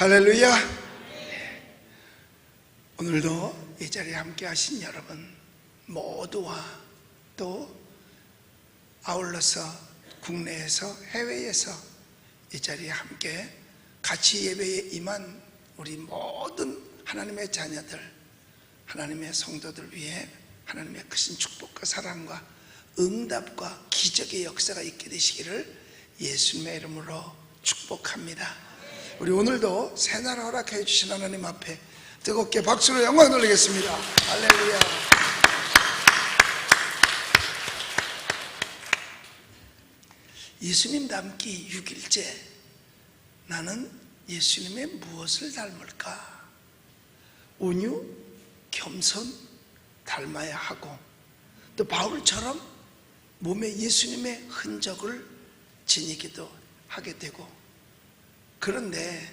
할렐루야. 오늘도 이 자리에 함께 하신 여러분 모두와 또 아울러서 국내에서 해외에서 이 자리에 함께 같이 예배에 임한 우리 모든 하나님의 자녀들, 하나님의 성도들 위해 하나님의 크신 축복과 사랑과 응답과 기적의 역사가 있게 되시기를 예수님의 이름으로 축복합니다. 우리 오늘도 새날 허락해 주신 하나님 앞에 뜨겁게 박수로 영광 돌리겠습니다. 할렐루야. 예수님 닮기 6일째 나는 예수님의 무엇을 닮을까? 온유, 겸손 닮아야 하고 또 바울처럼 몸에 예수님의 흔적을 지니기도 하게 되고 그런데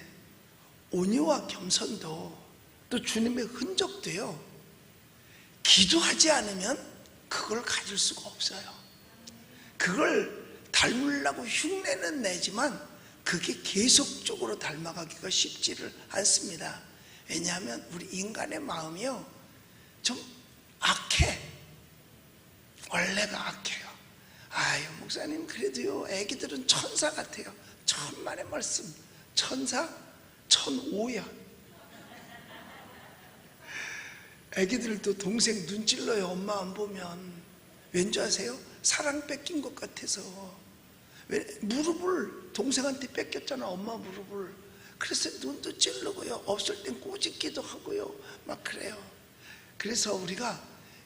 온유와 겸손도 또 주님의 흔적도요 기도하지 않으면 그걸 가질 수가 없어요. 그걸 닮으려고 흉내는 내지만 그게 계속적으로 닮아가기가 쉽지를 않습니다. 왜냐하면 우리 인간의 마음이요 좀 악해. 원래가 악해요. 아유 목사님 그래도요 애기들은 천사 같아요. 천만의 말씀 천사? 천오야. 애기들도 동생 눈 찔러요. 엄마 안 보면. 왠지 아세요? 사랑 뺏긴 것 같아서. 왜? 무릎을 동생한테 뺏겼잖아. 엄마 무릎을. 그래서 눈도 찔르고요. 없을 땐 꼬집기도 하고요. 막 그래요. 그래서 우리가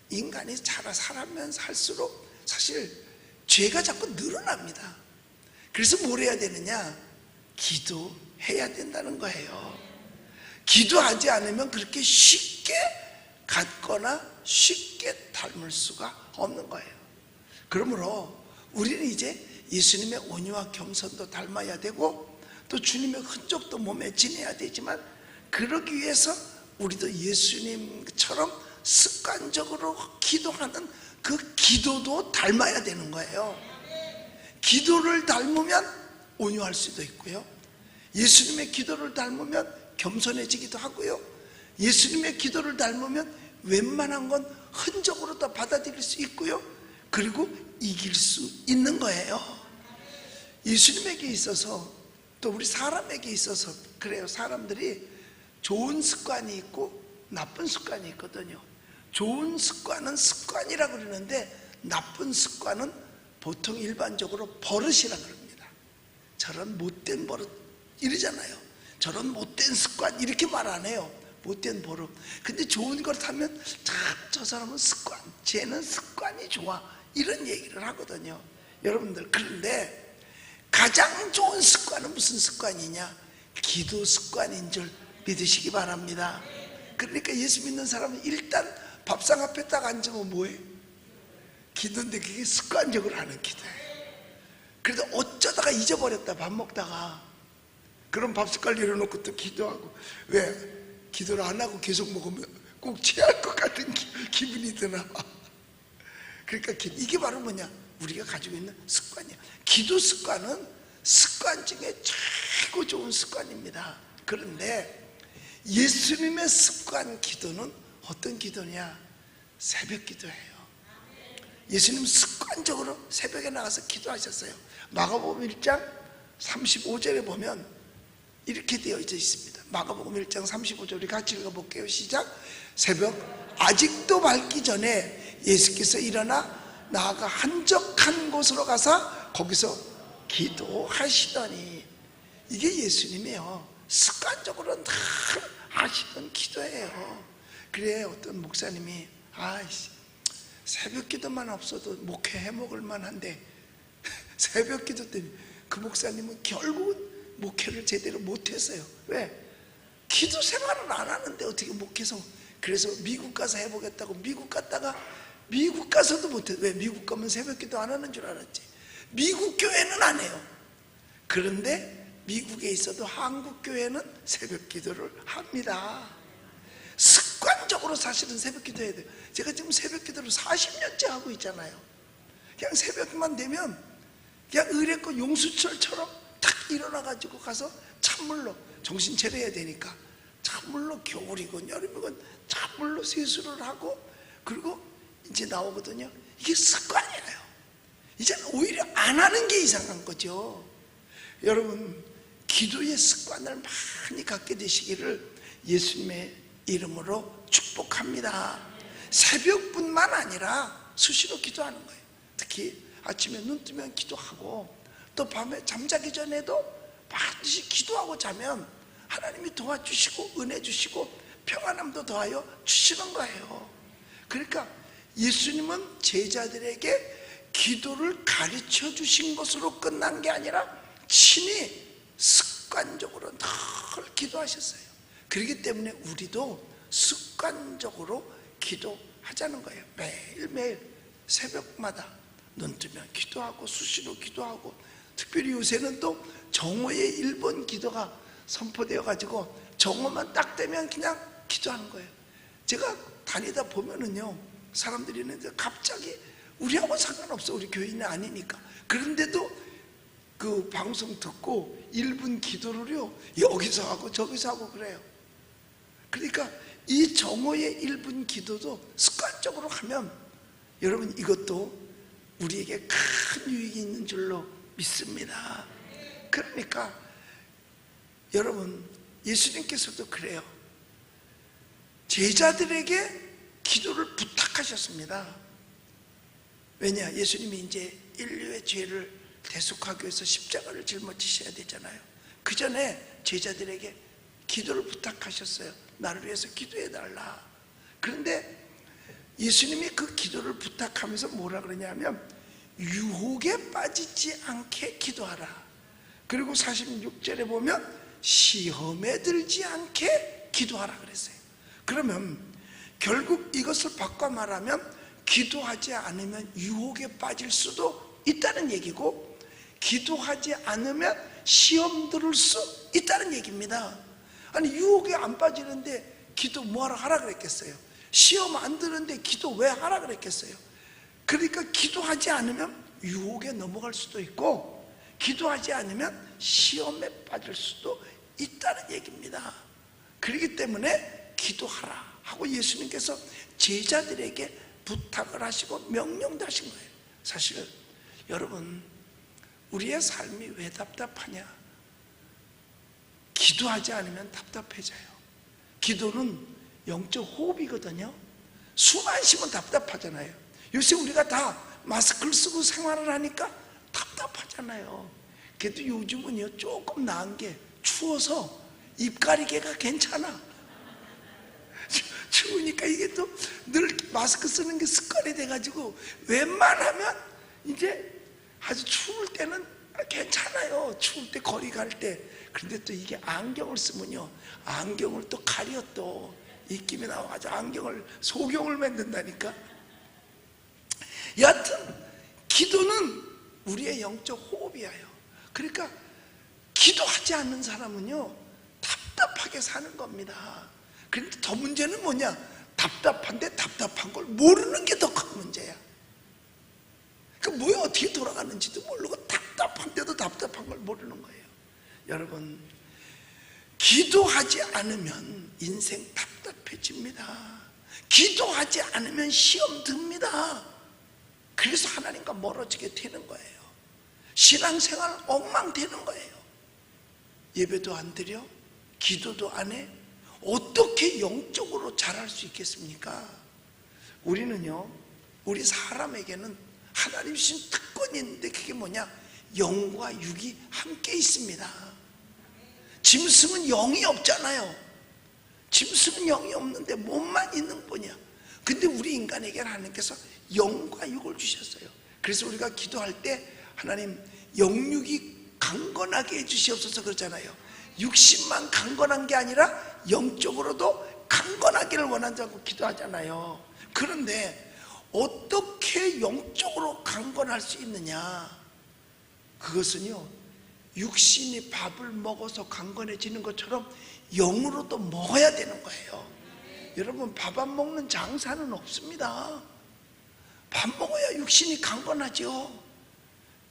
인간이 자라 살아면 살수록 사실 죄가 자꾸 늘어납니다. 그래서 뭘 해야 되느냐 기도해야 된다는 거예요. 기도하지 않으면 그렇게 쉽게 갖거나 쉽게 닮을 수가 없는 거예요. 그러므로 우리는 이제 예수님의 온유와 겸손도 닮아야 되고 또 주님의 흔적도 몸에 지내야 되지만 그러기 위해서 우리도 예수님처럼 습관적으로 기도하는 그 기도도 닮아야 되는 거예요. 기도를 닮으면 온유할 수도 있고요 예수님의 기도를 닮으면 겸손해지기도 하고요. 예수님의 기도를 닮으면 웬만한 건 흔적으로 다 받아들일 수 있고요. 그리고 이길 수 있는 거예요. 예수님에게 있어서 또 우리 사람에게 있어서 그래요. 사람들이 좋은 습관이 있고 나쁜 습관이 있거든요. 좋은 습관은 습관이라 그러는데 나쁜 습관은 보통 일반적으로 버릇이라 그럽니다. 저런 못된 버릇 이러잖아요. 저런 못된 습관 이렇게 말 안 해요. 못된 버릇 근데 좋은 걸 하면 참저 사람은 습관 쟤는 습관이 좋아. 이런 얘기를 하거든요. 여러분들 그런데 가장 좋은 습관은 무슨 습관이냐? 기도 습관인 줄 믿으시기 바랍니다. 그러니까 예수 믿는 사람은 일단 밥상 앞에 딱 앉으면 뭐해? 기도인데 그게 습관적으로 하는 기도예요 그래도 어쩌다가 잊어버렸다 밥 먹다가 그럼 밥 숟갈 내려놓고 또 기도하고. 왜? 기도를 안 하고 계속 먹으면 꼭 취할 것 같은 기, 분이 드나 봐. 그러니까 이게 바로 뭐냐? 우리가 가지고 있는 습관이야. 기도 습관은 습관 중에 최고 좋은 습관입니다. 그런데 예수님의 습관 기도는 어떤 기도냐? 새벽 기도예요. 예수님 습관적으로 새벽에 나가서 기도하셨어요. 마가복음 1장 35절에 보면 이렇게 되어 있습니다. 마가복음 1장 35절 우리 같이 읽어볼게요. 시작. 새벽 아직도 밝기 전에 예수께서 일어나 나아가 한적한 곳으로 가서 거기서 기도하시더니 이게 예수님이에요. 습관적으로 다 하시던 기도예요. 그래 어떤 목사님이 아이씨 새벽 기도만 없어도 목회 해먹을 만한데 새벽 기도 때문에 그 목사님은 결국은 목회를 제대로 못했어요. 왜? 기도 생활을 안 하는데 어떻게 목회서 그래서 미국 가서 해보겠다고 미국 갔다가 미국 가서도 못해. 왜? 미국 가면 새벽 기도 안 하는 줄 알았지. 미국 교회는 안 해요. 그런데 미국에 있어도 한국 교회는 새벽 기도를 합니다. 습관적으로 사실은 새벽 기도 해야 돼요. 제가 지금 새벽 기도를 40년째 하고 있잖아요. 그냥 새벽만 되면 그냥 의뢰권 용수철처럼 탁 일어나가지고 가서 찬물로 정신 차려야 되니까 찬물로 겨울이건 여름이건 찬물로 세수를 하고 그리고 이제 나오거든요. 이게 습관이에요. 이제는 오히려 안 하는 게 이상한 거죠. 여러분, 기도의 습관을 많이 갖게 되시기를 예수님의 이름으로 축복합니다. 새벽뿐만 아니라 수시로 기도하는 거예요. 특히 아침에 눈 뜨면 기도하고 또 밤에 잠자기 전에도 반드시 기도하고 자면 하나님이 도와주시고 은혜 주시고 평안함도 더하여 주시는 거예요. 그러니까 예수님은 제자들에게 기도를 가르쳐 주신 것으로 끝난 게 아니라 친히 습관적으로 늘 기도하셨어요. 그렇기 때문에 우리도 습관적으로 기도하자는 거예요. 매일매일 새벽마다 눈 뜨면 기도하고 수시로 기도하고 특별히 요새는 또 정오의 1번 기도가 선포되어 가지고 정오만 딱 되면 그냥 기도하는 거예요. 제가 다니다 보면은요 사람들이 있는데 갑자기 우리하고 상관없어. 우리 교인이 아니니까. 그런데도 그 방송 듣고 1분 기도를요 여기서 하고 저기서 하고 그래요. 그러니까 이 정오의 1분 기도도 습관적으로 하면 여러분 이것도 우리에게 큰 유익이 있는 줄로 믿습니다. 그러니까 여러분 예수님께서도 그래요. 제자들에게 기도를 부탁하셨습니다. 왜냐? 예수님이 이제 인류의 죄를 대속하기 위해서 십자가를 짊어지셔야 되잖아요. 그 전에 제자들에게 기도를 부탁하셨어요. 나를 위해서 기도해 달라. 그런데 예수님이 그 기도를 부탁하면서 뭐라 그러냐면 유혹에 빠지지 않게 기도하라. 그리고 46절에 보면 시험에 들지 않게 기도하라 그랬어요. 그러면 결국 이것을 바꿔 말하면 기도하지 않으면 유혹에 빠질 수도 있다는 얘기고 기도하지 않으면 시험 들을 수 있다는 얘기입니다. 아니 유혹에 안 빠지는데 기도 뭐하러 하라 그랬겠어요? 시험 안 드는데 기도 왜 하라 그랬겠어요 그러니까 기도하지 않으면 유혹에 넘어갈 수도 있고 기도하지 않으면 시험에 빠질 수도 있다는 얘기입니다. 그렇기 때문에 기도하라 하고 예수님께서 제자들에게 부탁을 하시고 명령도 하신 거예요. 사실 여러분 우리의 삶이 왜 답답하냐? 기도하지 않으면 답답해져요. 기도는 영적 호흡이거든요. 숨 안 쉬면 답답하잖아요 요새 우리가 다 마스크를 쓰고 생활을 하니까 답답하잖아요 그래도 요즘은요 조금 나은 게 추워서 입 가리개가 괜찮아 추우니까 이게 또 늘 마스크 쓰는 게 습관이 돼가지고 웬만하면 이제 아주 추울 때는 괜찮아요. 추울 때 거리 갈 때. 그런데 또 이게 안경을 쓰면요. 안경을 또 가려 또 입김이 나와가지고 안경을 소경을 만든다니까. 여하튼 기도는 우리의 영적 호흡이에요. 그러니까 기도하지 않는 사람은요 답답하게 사는 겁니다. 그런데 더 문제는 뭐냐? 답답한데 답답한 걸 모르는 게 더 큰 문제야. 그 뭐야 어떻게 돌아가는지도 모르고 답답한데도 답답한 걸 모르는 거예요. 여러분 기도하지 않으면 인생 답답해집니다. 기도하지 않으면 시험 듭니다. 그래서 하나님과 멀어지게 되는 거예요. 신앙생활 엉망되는 거예요. 예배도 안 드려, 기도도 안 해, 어떻게 영적으로 자랄 수 있겠습니까? 우리는요, 우리 사람에게는 하나님 신 특권이 있는데 그게 뭐냐? 영과 육이 함께 있습니다. 짐승은 영이 없잖아요. 짐승은 영이 없는데 몸만 있는 뿐이야. 근데 우리 인간에게는 하나님께서 영과 육을 주셨어요. 그래서 우리가 기도할 때 하나님 영육이 강건하게 해주시옵소서 그러잖아요. 육신만 강건한 게 아니라 영적으로도 강건하기를 원한다고 기도하잖아요. 그런데 어떻게 영적으로 강건할 수 있느냐? 그것은요, 육신이 밥을 먹어서 강건해지는 것처럼 영으로도 먹어야 되는 거예요. 여러분, 밥 안 먹는 장사는 없습니다. 밥 먹어야 육신이 강건하죠.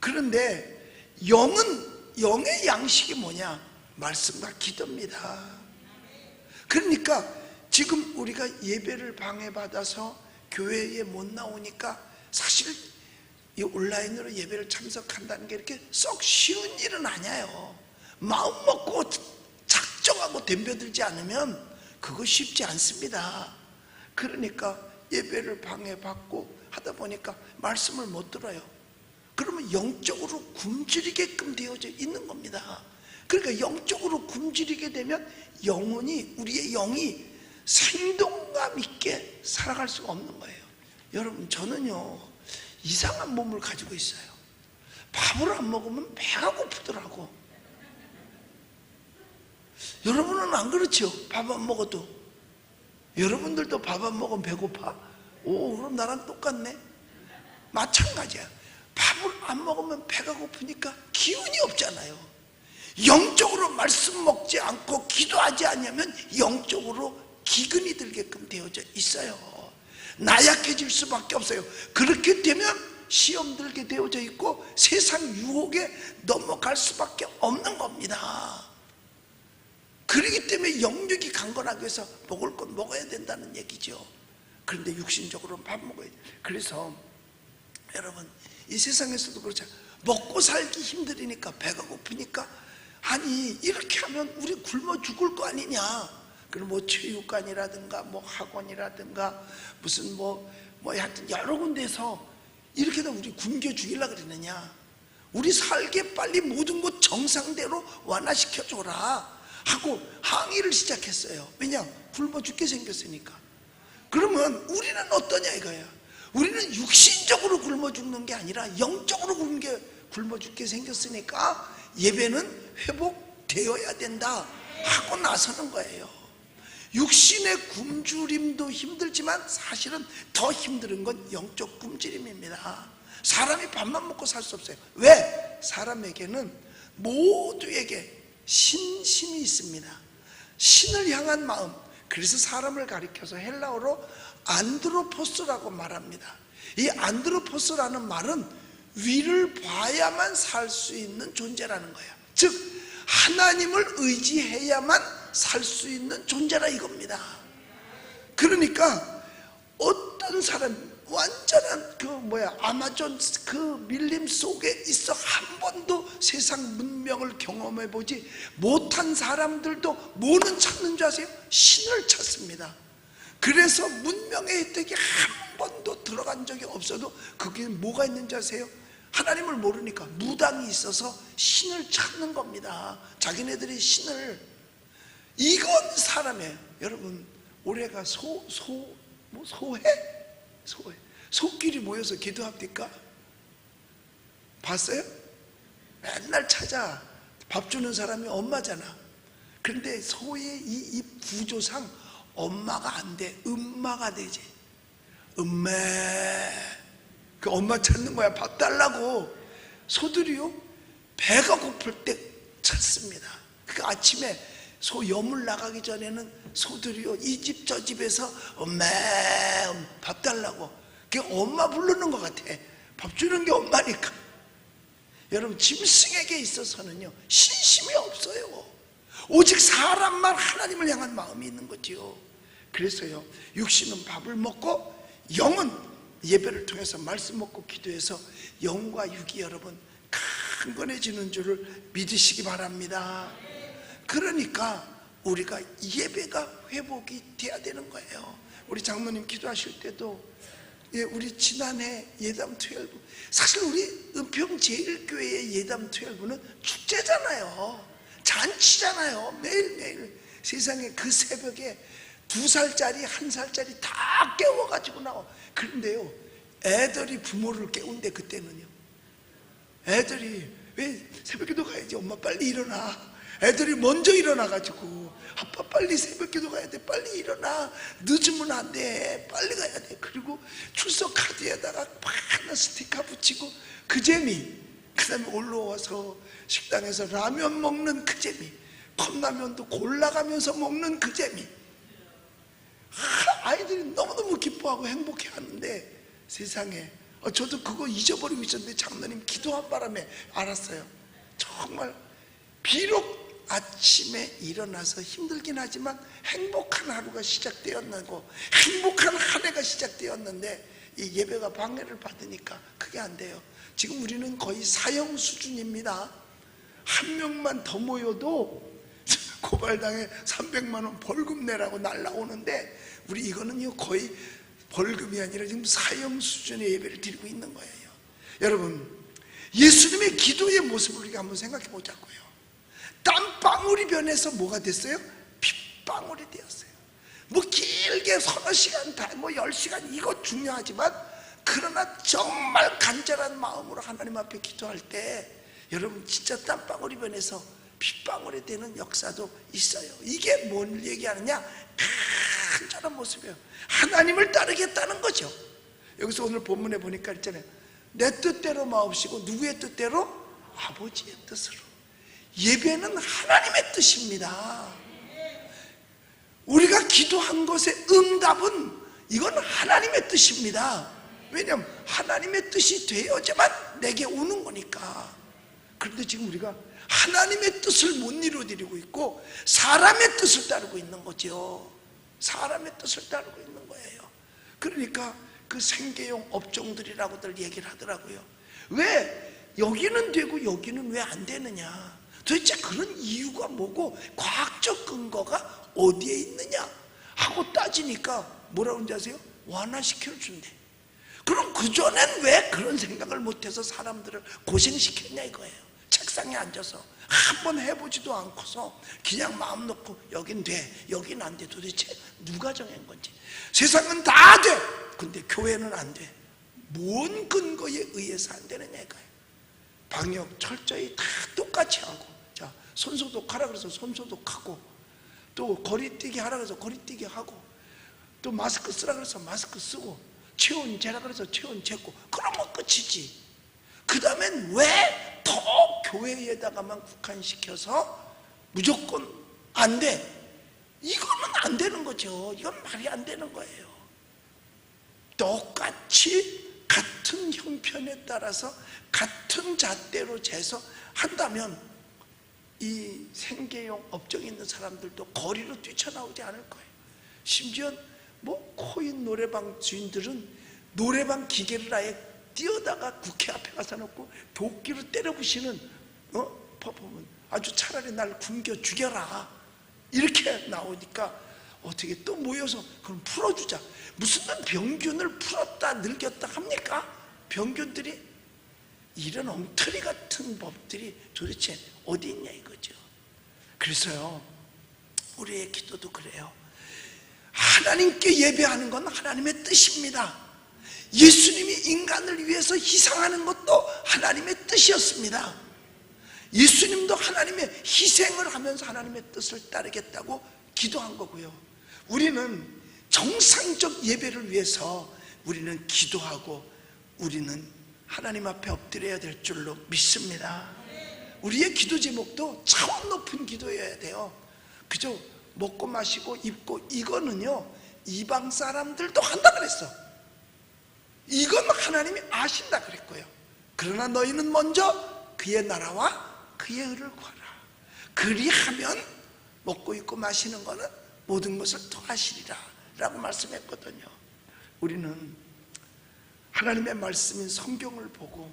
그런데 영은, 영의 양식이 뭐냐? 말씀과 기도입니다. 그러니까 지금 우리가 예배를 방해받아서 교회에 못 나오니까 사실 이 온라인으로 예배를 참석한다는 게 이렇게 썩 쉬운 일은 아니에요. 마음 먹고 작정하고 덤벼들지 않으면 그거 쉽지 않습니다. 그러니까 예배를 방해받고 하다 보니까 말씀을 못 들어요. 그러면 영적으로 굶주리게끔 되어져 있는 겁니다. 그러니까 영적으로 굶주리게 되면 영혼이 우리의 영이 생동감 있게 살아갈 수가 없는 거예요. 여러분 저는요 이상한 몸을 가지고 있어요. 밥을 안 먹으면 배가 고프더라고. 여러분은 안 그렇죠? 밥 안 먹어도 여러분들도 밥 안 먹으면 배고파? 오 그럼 나랑 똑같네. 마찬가지야. 밥을 안 먹으면 배가 고프니까 기운이 없잖아요. 영적으로 말씀 먹지 않고 기도하지 않으면 영적으로 기근이 들게끔 되어져 있어요. 나약해질 수밖에 없어요. 그렇게 되면 시험 들게 되어져 있고 세상 유혹에 넘어갈 수밖에 없는 겁니다. 그러기 때문에 영육이 강건하기 위해서 먹을 건 먹어야 된다는 얘기죠. 그런데 육신적으로는 밥 먹어야 돼. 그래서 여러분 이 세상에서도 그렇죠. 먹고 살기 힘들으니까 배가 고프니까 아니 이렇게 하면 우리 굶어 죽을 거 아니냐. 그럼 뭐 체육관이라든가 뭐 학원이라든가 무슨 뭐, 뭐 하여튼 여러 군데서 이렇게 다 우리 굶겨 죽이려 그러느냐. 우리 살게 빨리 모든 것 정상대로 완화시켜 줘라 하고 항의를 시작했어요. 왜냐? 굶어 죽게 생겼으니까. 그러면 우리는 어떠냐 이거야. 우리는 육신적으로 굶어 죽는 게 아니라 영적으로 굶게 굶어 죽게 생겼으니까 예배는 회복되어야 된다 하고 나서는 거예요. 육신의 굶주림도 힘들지만 사실은 더 힘든 건 영적 굶주림입니다. 사람이 밥만 먹고 살 수 없어요. 왜? 사람에게는 모두에게 신심이 있습니다. 신을 향한 마음. 그래서 사람을 가리켜서 헬라어로 안드로포스라고 말합니다. 이 안드로포스라는 말은 위를 봐야만 살 수 있는 존재라는 거예요. 즉 하나님을 의지해야만 살 수 있는 존재라 이겁니다. 그러니까 어떤 사람 완전한 그 뭐야 아마존 그 밀림 속에 있어 한 번도 세상 문명을 경험해 보지 못한 사람들도 뭐는 찾는 줄 아세요? 신을 찾습니다. 그래서 문명의 혜택이 한 번도 들어간 적이 없어도 그게 뭐가 있는지 아세요? 하나님을 모르니까 무당이 있어서 신을 찾는 겁니다. 자기네들이 신을 이건 사람이에요. 여러분 올해가 소 소 뭐 소해 소끼리 모여서 기도합니까? 봤어요? 맨날 찾아 밥 주는 사람이 엄마잖아. 그런데 소의 이, 이 구조상 엄마가 안 돼. 엄마가 되지. 엄마. 그 엄마 찾는 거야. 밥 달라고. 소들이요. 배가 고플 때 찾습니다. 그 아침에 소 여물 나가기 전에는 소들이요. 이 집 저 집에서 엄마 밥 달라고. 그게 엄마 부르는 것 같아. 밥 주는 게 엄마니까. 여러분 짐승에게 있어서는요. 신심이 없어요. 오직 사람만 하나님을 향한 마음이 있는 거지요. 그래서요, 육신은 밥을 먹고 영은 예배를 통해서 말씀 먹고 기도해서 영과 육이 여러분 강건해지는 줄을 믿으시기 바랍니다. 그러니까 우리가 예배가 회복이 돼야 되는 거예요. 우리 장모님 기도하실 때도 예, 우리 지난해 예담 12 사실 우리 은평 제일교회의 예담 12는 축제잖아요. 잔치잖아요. 매일매일 세상에 그 새벽에 두 살짜리 한 살짜리 다 깨워가지고 나와. 그런데요, 애들이 부모를 깨운대 그때는요. 애들이 왜 새벽기도 가야지 엄마 빨리 일어나. 애들이 먼저 일어나가지고 아빠 빨리 새벽기도 가야 돼 빨리 일어나. 늦으면 안 돼 빨리 가야 돼. 그리고 출석 카드에다가 파란 스티커 붙이고 그 재미. 그 다음에 올라와서 식당에서 라면 먹는 그 재미. 컵라면도 골라가면서 먹는 그 재미. 하, 아이들이 너무너무 기뻐하고 행복해 하는데 세상에. 어, 저도 그거 잊어버리고 있었는데 장로님 기도한 바람에 알았어요. 정말 비록 아침에 일어나서 힘들긴 하지만 행복한 하루가 시작되었고 행복한 한 해가 시작되었는데 이 예배가 방해를 받으니까 그게 안 돼요. 지금 우리는 거의 사형 수준입니다. 한 명만 더 모여도 고발당에 300만 원 벌금 내라고 날라오는데 우리 이거는요 거의 벌금이 아니라 지금 사형 수준의 예배를 드리고 있는 거예요. 여러분 예수님의 기도의 모습을 우리가 한번 생각해 보자고요. 땀방울이 변해서 뭐가 됐어요? 핏방울이 되었어요. 뭐 길게 서너 시간 다, 뭐열 시간 이거 중요하지만 그러나 정말 간절한 마음으로 하나님 앞에 기도할 때 여러분 진짜 땀방울이 변해서 핏방울이 되는 역사도 있어요. 이게 뭘 얘기하느냐? 간절한 모습이에요. 하나님을 따르겠다는 거죠. 여기서 오늘 본문에 보니까 있잖아요. 내 뜻대로 마옵시고 누구의 뜻대로? 아버지의 뜻으로. 예배는 하나님의 뜻입니다. 우리가 기도한 것의 응답은 이건 하나님의 뜻입니다. 왜냐하면 하나님의 뜻이 되어야만 내게 오는 거니까. 그런데 지금 우리가 하나님의 뜻을 못 이루어드리고 있고 사람의 뜻을 따르고 있는 거죠. 사람의 뜻을 따르고 있는 거예요. 그러니까 그 생계용 업종들이라고들 얘기를 하더라고요. 왜 여기는 되고 여기는 왜 안 되느냐? 도대체 그런 이유가 뭐고 과학적 근거가 어디에 있느냐? 하고 따지니까 뭐라고 하는지 아세요? 완화시켜 준대. 그럼 그전엔 왜 그런 생각을 못해서 사람들을 고생시켰냐 이거예요. 책상에 앉아서 한 번 해보지도 않고서 그냥 마음 놓고 여긴 돼, 여긴 안 돼. 도대체 누가 정한 건지. 세상은 다 돼. 근데 교회는 안 돼. 뭔 근거에 의해서 안 되느냐 이거예요. 방역 철저히 다 똑같이 하고 자 손소독하라 그래서 손소독하고 또 거리뛰기 하라 그래서 거리뛰기 하고 또 마스크 쓰라 그래서 마스크 쓰고 체온 재라 그래서 체온 재고 그러면 끝이지. 그 다음엔 왜 더 교회에다가만 국한시켜서 무조건 안 돼? 이거는 안 되는 거죠. 이건 말이 안 되는 거예요. 똑같이 같은 형편에 따라서 같은 잣대로 재서 한다면 이 생계용 업종에 있는 사람들도 거리로 뛰쳐나오지 않을 거예요. 심지어 뭐 코인 노래방 주인들은 노래방 기계를 아예 띄어다가 국회 앞에 가서 놓고 도끼로 때려 부시는 어 퍼포먼 아주 차라리 날 굶겨 죽여라 이렇게 나오니까 어떻게 또 모여서 그럼 풀어주자 무슨 병균을 풀었다 늙였다 합니까? 병균들이 이런 엉터리 같은 법들이 도대체 어디 있냐 이거죠. 그래서요, 우리의 기도도 그래요. 하나님께 예배하는 건 하나님의 뜻입니다. 예수님이 인간을 위해서 희생하는 것도 하나님의 뜻이었습니다. 예수님도 하나님의 희생을 하면서 하나님의 뜻을 따르겠다고 기도한 거고요. 우리는 정상적 예배를 위해서 우리는 기도하고 우리는 하나님 앞에 엎드려야 될 줄로 믿습니다. 우리의 기도 제목도 차원 높은 기도여야 돼요. 그저 먹고 마시고 입고 이거는요 이방 사람들도 한다 그랬어. 이건 하나님이 아신다 그랬고요. 그러나 너희는 먼저 그의 나라와 그의 의를 구하라. 그리하면 먹고 입고 마시는 거는 모든 것을 더하시리라 라고 말씀했거든요. 우리는 하나님의 말씀인 성경을 보고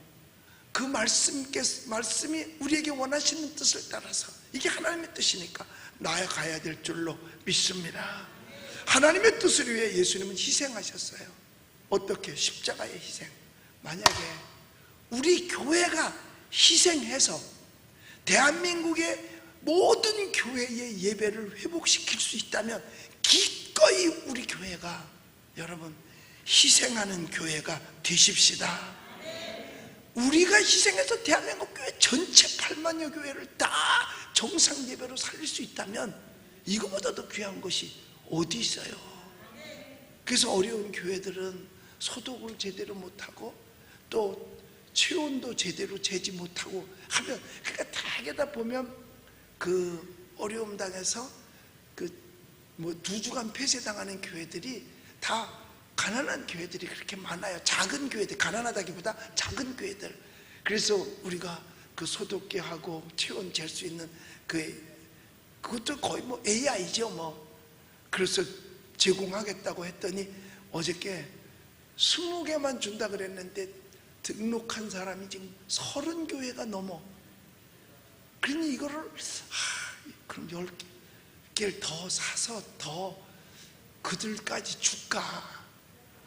그 말씀께, 말씀이 우리에게 원하시는 뜻을 따라서 이게 하나님의 뜻이니까 나아가야 될 줄로 믿습니다. 하나님의 뜻을 위해 예수님은 희생하셨어요. 어떻게? 십자가의 희생. 만약에 우리 교회가 희생해서 대한민국의 모든 교회의 예배를 회복시킬 수 있다면 기꺼이 우리 교회가 여러분 희생하는 교회가 되십시다. 우리가 희생해서 대한민국 교회 전체 8만여 교회를 다 정상 예배로 살릴 수 있다면 이거보다 더 귀한 것이 어디 있어요? 그래서 어려운 교회들은 소독을 제대로 못하고 또 체온도 제대로 재지 못하고 하면 그러니까 다게다 보면 그 어려움 당해서 그 뭐 두 주간 폐쇄당하는 교회들이 다 가난한 교회들이 그렇게 많아요. 작은 교회들, 가난하다기보다 작은 교회들. 그래서 우리가 그 소독기 하고 체온 잴 수 있는 그 그것도 거의 뭐 AI죠 뭐 그래서 제공하겠다고 했더니 어저께 20개만 준다 그랬는데 등록한 사람이 지금 30교회가 넘어 그러니 이거를 하, 그럼 10개를 더 사서 더 그들까지 줄까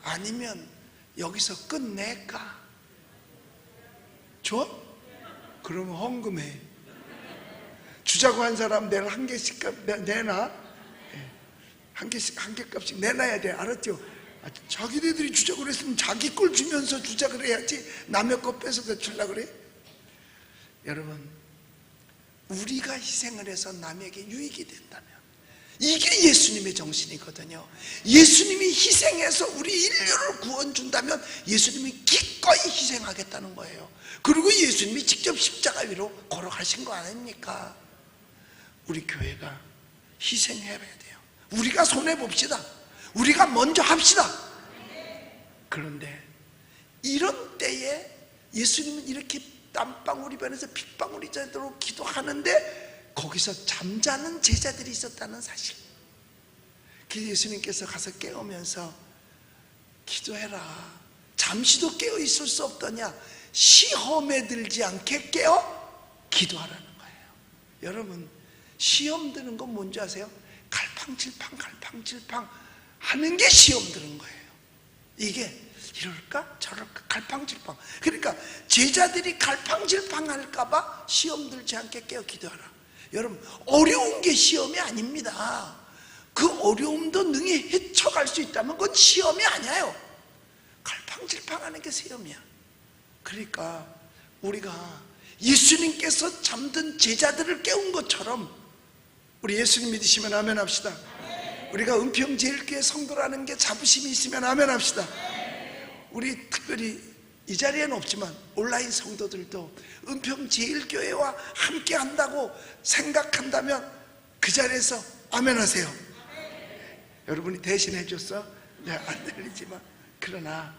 아니면 여기서 끝낼까 좋아? 그러면 헌금해 주자고 한 사람 내일 한 개씩 내놔 예. 한 개씩 한 개 값씩 내놔야 돼 알았죠? 아, 자기네들이 주자고 그랬으면 자기 걸 주면서 주자 그래야지 남의 거 뺏어서 줄라 그래? 여러분 우리가 희생을 해서 남에게 유익이 된다면 이게 예수님의 정신이거든요. 예수님이 희생해서 우리 인류를 구원 준다면 예수님이 기꺼이 희생하겠다는 거예요. 그리고 예수님이 직접 십자가 위로 걸어가신 거 아닙니까? 우리 교회가 희생해야 돼요. 우리가 손해봅시다. 우리가 먼저 합시다. 그런데 이런 때에 예수님은 이렇게 땀방울이 변해서 핏방울이 되도록 기도하는데 거기서 잠자는 제자들이 있었다는 사실. 그래서 예수님께서 가서 깨우면서 기도해라. 잠시도 깨어 있을 수 없더냐? 시험에 들지 않게 깨어 기도하라는 거예요. 여러분 시험 드는 건 뭔지 아세요? 갈팡질팡 갈팡질팡 하는 게 시험 드는 거예요. 이게 이럴까? 저럴까? 갈팡질팡. 그러니까 제자들이 갈팡질팡 할까봐 시험 들지 않게 깨어 기도하라 여러분 어려운 게 시험이 아닙니다. 그 어려움도 능히 헤쳐갈 수 있다면 그건 시험이 아니에요. 갈팡질팡 하는 게 시험이야. 그러니까 우리가 예수님께서 잠든 제자들을 깨운 것처럼 우리 예수님 믿으시면 아멘 합시다. 우리가 은평제일교회 성도라는 게 자부심이 있으면 아멘 합시다. 우리 특별히 이 자리에는 없지만 온라인 성도들도 은평 제일교회와 함께 한다고 생각한다면 그 자리에서 아멘 하세요 여러분이 대신 해 줬어? 네, 안 들리지만 그러나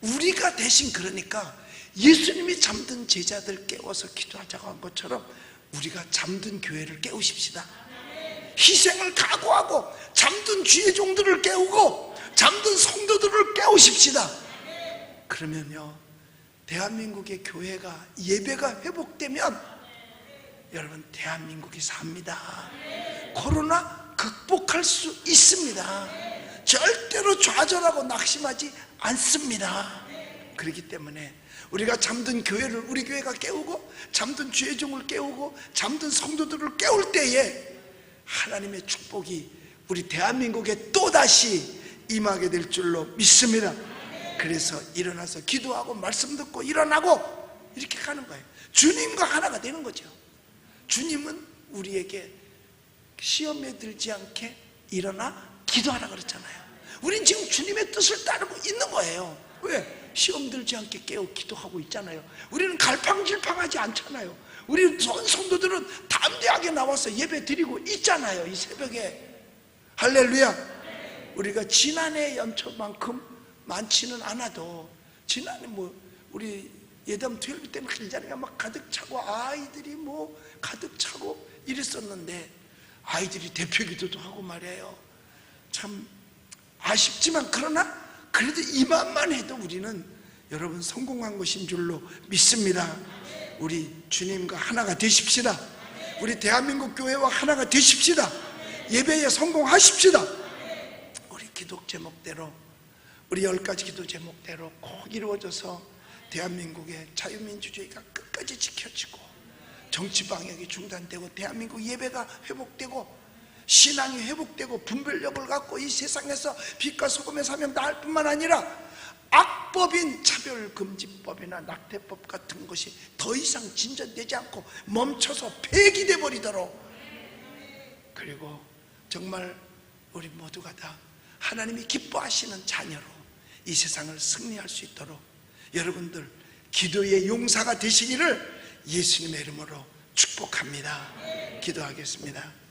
우리가 대신 그러니까 예수님이 잠든 제자들 깨워서 기도하자고 한 것처럼 우리가 잠든 교회를 깨우십시다 희생을 각오하고 잠든 주의 종들을 깨우고 잠든 성도들을 깨우십시다 그러면요 대한민국의 교회가 예배가 회복되면 여러분 대한민국이 삽니다. 코로나 극복할 수 있습니다. 절대로 좌절하고 낙심하지 않습니다. 그렇기 때문에 우리가 잠든 교회를 우리 교회가 깨우고 잠든 주의 종을 깨우고 잠든 성도들을 깨울 때에 하나님의 축복이 우리 대한민국에 또다시 임하게 될 줄로 믿습니다 그래서 일어나서 기도하고 말씀 듣고 일어나고 이렇게 가는 거예요. 주님과 하나가 되는 거죠. 주님은 우리에게 시험에 들지 않게 일어나 기도하라 그랬잖아요. 우린 지금 주님의 뜻을 따르고 있는 거예요. 왜? 시험 들지 않게 깨어 기도하고 있잖아요. 우리는 갈팡질팡하지 않잖아요. 우리 선 성도들은 담대하게 나와서 예배 드리고 있잖아요 이 새벽에. 할렐루야. 우리가 지난해 연초만큼 많지는 않아도 지난해 뭐 우리 예담 투el비 때는 그 자리가 막 가득 차고 아이들이 뭐 가득 차고 이랬었는데 아이들이 대표 기도도 하고 말이에요. 참 아쉽지만 그러나 그래도 이만만 해도 우리는 여러분 성공한 것인 줄로 믿습니다. 우리 주님과 하나가 되십시다. 우리 대한민국 교회와 하나가 되십시다. 예배에 성공하십시다. 우리 기도 제목대로 우리 열 가지 기도 제목대로 꼭 이루어져서 대한민국의 자유민주주의가 끝까지 지켜지고 정치 방역이 중단되고 대한민국 예배가 회복되고 신앙이 회복되고 분별력을 갖고 이 세상에서 빛과 소금의 사명 다할 뿐만 아니라 악법인 차별금지법이나 낙태법 같은 것이 더 이상 진전되지 않고 멈춰서 폐기돼 버리도록. 그리고 정말 우리 모두가 다 하나님이 기뻐하시는 자녀로 이 세상을 승리할 수 있도록 여러분들 기도의 용사가 되시기를 예수님의 이름으로 축복합니다. 기도하겠습니다.